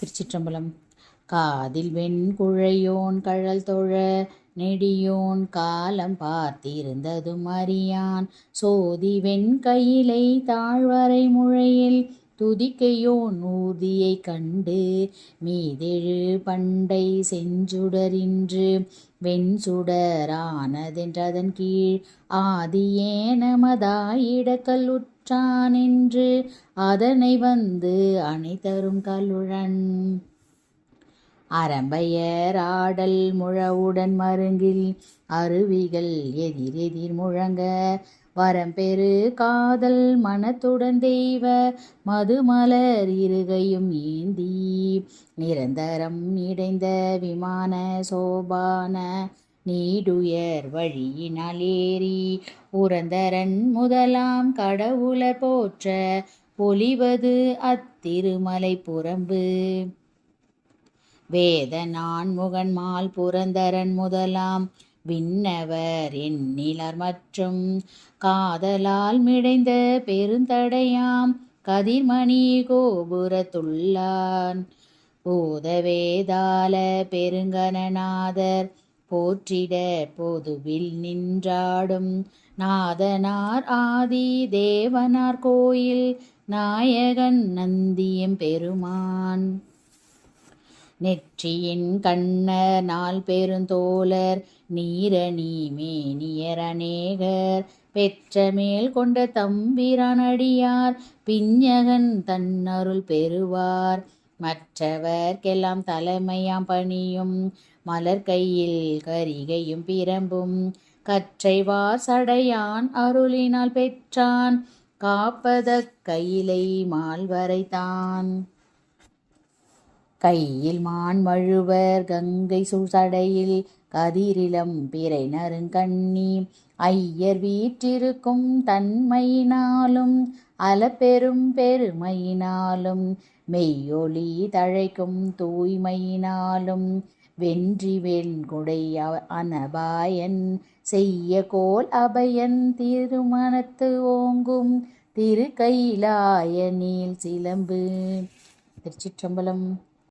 திருச்சிற்றம்பலம். காதில் வெண்குழையோன் கழல் தொழ நெடியோன் காலம் பார்த்திருந்ததும் அறியான். சோதி வெண்கையிலை தாழ்வரை முழையில் துதிக்கையோ நூதியை கண்டு மீதெழு பண்டை செஞ்சுடரின்று வெண்சுடரானதென்றதன் கீழ் ஆதியேனமதாயிடக்கல்லுற்றான் என்று அதனை வந்து அணைத்தரும் கல்லுழன். அரம்பையராடல் முழவுடன் மருங்கில் அருவிகள் எதிரெதிர் முழங்க வரம்பெரு காதல் மனத்துடன் தெய்வ மதுமலர் இருகையும் ஏந்தி நிரந்தரம் இடைந்த விமான சோபான நீடுயர் வழியினால் ஏறி உரந்தரன் முதலாம் கடவுளர் போற்ற பொலிவது அத்திருமலை புறம்பு வேத நான்முகன் புரந்தரன் முதலாம். விண்ணவர் எண்ணிலர் மற்றும் காதலால் மிடைந்த பெருந்தடையாம். கதிர்மணி கோபுரத்துள்ளான். பூதவேதால பெருங்கனநாதர் போற்றிட பொதுவில் நின்றாடும். நாதனார் ஆதி தேவனார் கோயில். நாயகன் நந்தியம் பெருமான். நெற்றியின் கண்ணர் நாள் பெருந்தோலர் நீரணி மேனியர் அநேகர். பெற்ற மேல் கொண்ட தம்பிரானடியார் பிஞ்சகன் தன்னருள் பெறுவார். மற்றவர்க்கெல்லாம் தலைமையாம் பணியும் மலர் கையில் கரிகையும் பிரம்பும். கற்றைவார் சடையான் அருளினால் பெற்றான் காப்பத கையிலை மால்வரைத்தான். கையில் மான் மழுவர் கங்கை சூழ்சடையில் கதிரிலம் பிறை நறுங்கண்ணி. ஐயர் வீற்றிருக்கும் தன்மையினாலும் அலப்பெரும் பெருமையினாலும் மெய்யொளி தழைக்கும் தூய்மையினாலும் வென்றி வெண்குடை அனபாயன் செய்ய கோல் அபயன் திருமணத்து ஓங்கும் திரு கைலாயனில் சிலம்பு. திருச்சிற்றம்பலம்.